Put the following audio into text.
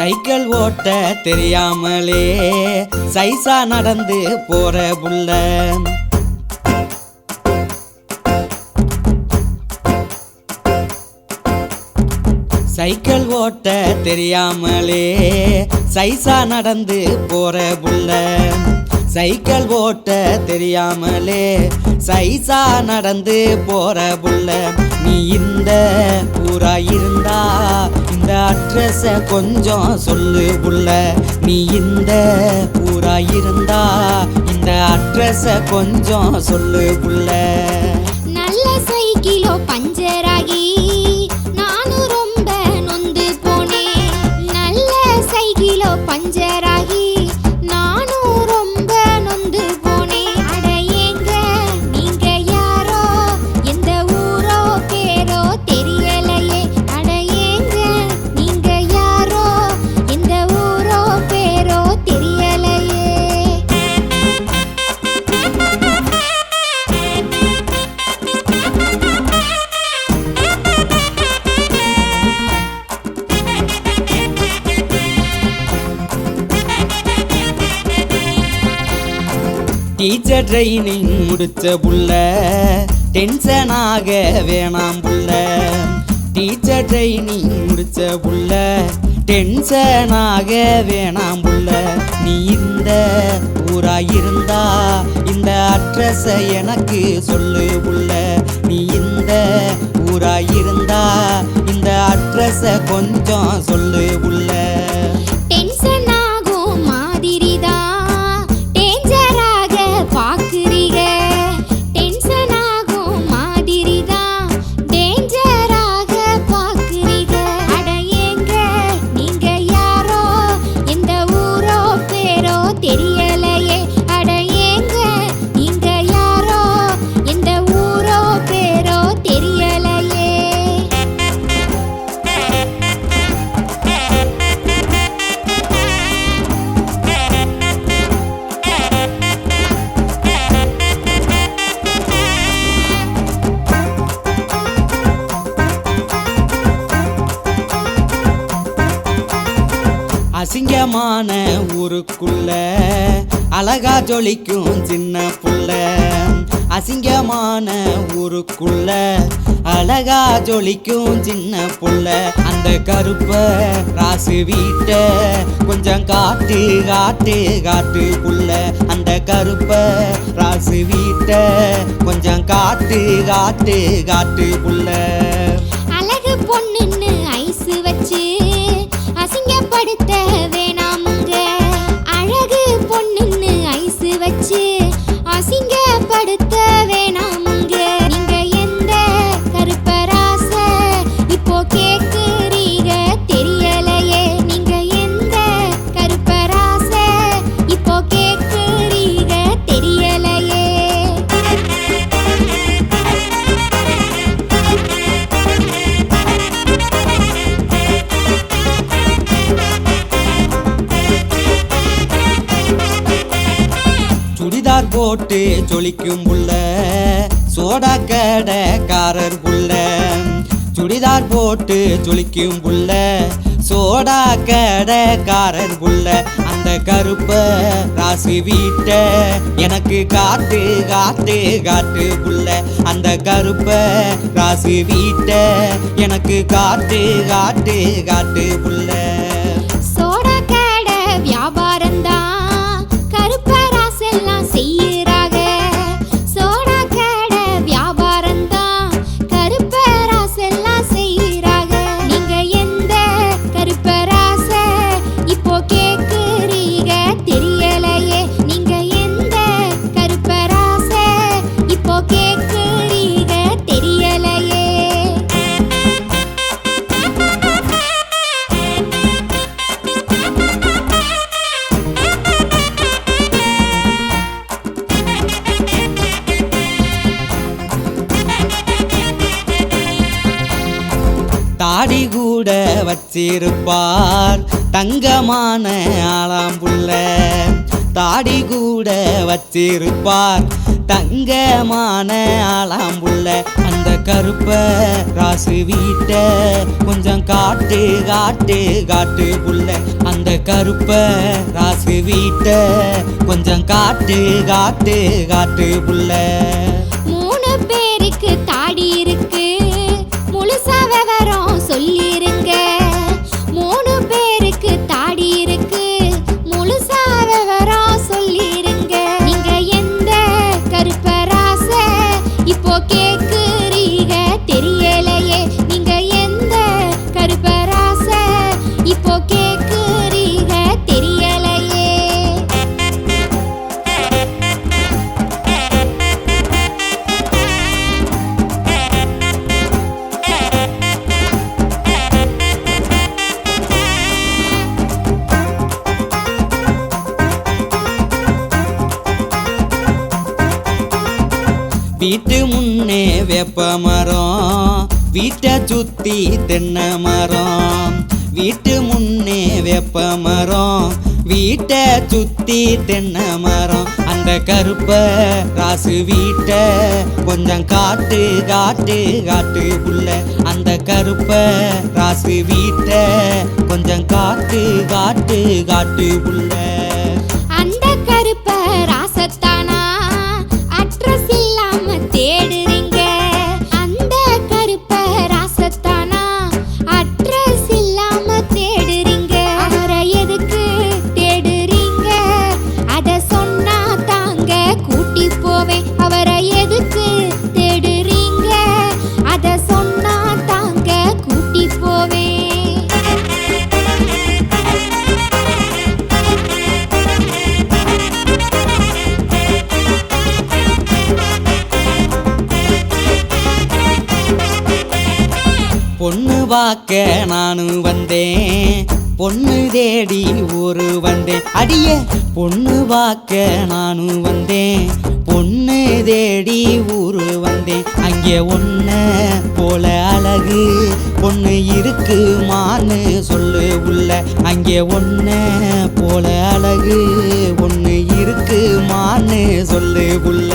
Cycle ஓட்ட தெரியாமலே சைசா நடந்து போற புள்ள. சைக்கிள் ஓட்ட தெரியாமலே சைசா நடந்து போற புள்ள. சைக்கிள் ஓட்ட தெரியாமலே சைசா நடந்து போற புள்ள. நீ இந்த ஊரா இருந்தா இந்த அட்ரஸ கொஞ்சம் சொல்லு புள்ள. நீ இந்த ஊரா இருந்தா இந்த அட்ரஸ கொஞ்சம் சொல்லு புள்ள. டீச்சர் ட்ரைனிங் முடிச்ச புள்ள. டென்ஷனாக வேணாம் புள்ள. டீச்சர் ட்ரைனிங் முடிச்ச புள்ள. டென்ஷனாக வேணாம் புள்ள. நீ இந்த ஊரா இருந்தா இந்த அட்ரஸை எனக்கு சொல்லு புள்ள. நீ இந்த ஊரா இருந்தா இந்த அட்ரஸை கொஞ்சம் சொல்லு அசிங்கமான ஊருக்குள்ள அழகா ஜொலிக்கும் சின்ன புள்ள. அசிங்கமான ஊருக்குள்ள அழகா ஜொலிக்கும் சின்ன புள்ள. அந்த கருப்ப ராசு வீட்ட கொஞ்சம் காட்டு காட்டு காட்டு புள்ள அந்த கருப்ப ராசு வீட்ட கொஞ்சம் காட்டு காட்டு காட்டு புள்ள போட்டு ஜொலிக்கும் புள்ள சோடா கடைக்காரர் புள்ள சுடிதார் போட்டு ஜொலிக்கும் புள்ள சோடா கடைக்காரர் புள்ள அந்த கருப்ப ராசி வீட்ட எனக்கு காட்டு காட்டு காட்டு புள்ள அந்த கருப்ப ராசி வீட்ட எனக்கு காட்டு காட்டு காட்டு புள்ள வச்சிருப்பார் தங்கமான ஆளாம்புள்ள தாடி கூட வச்சிருப்பார். தங்கமான ஆளாம்புள்ள அந்த கருப்ப ராசு வீட்ட கொஞ்சம் காட்டு காட்டு காட்டு புள்ள. அந்த கருப்ப ராசு வீட்ட கொஞ்சம் காட்டு காட்டு காட்டு புள்ள. மூணு பேருக்கு தாடி இருக்கு. முழுசா விவரம் சொல்லிருங்க. வீட்டு முன்னே வேப்ப மரம் வீட்டை சுத்தி தென்னை மரம். வீட்டு முன்னே வேப்ப மரம் வீட்டை சுத்தி தென்னை மரம். அந்த கருப்ப ராசு வீட்டை கொஞ்சம் காட்டு காட்டு காட்டு புள்ள. அந்த கருப்ப ராசு வீட்டை கொஞ்சம் காட்டு காட்டு காட்டு புள்ள. பொண்ணு பார்க்க நானும் வந்தேன். பொண்ணு தேடி ஊரு வந்தேன். அடிய பொண்ணு பார்க்க நானும் வந்தேன். பொண்ணு தேடி ஊரு வந்தேன். அங்கே ஒன்ன போல அழகு பொண்ணு இருக்குமான்னு சொல்லு உள்ள. அங்கே ஒன்ன போல அழகு ஒன்று இருக்குமான்னு சொல்லு உள்ள.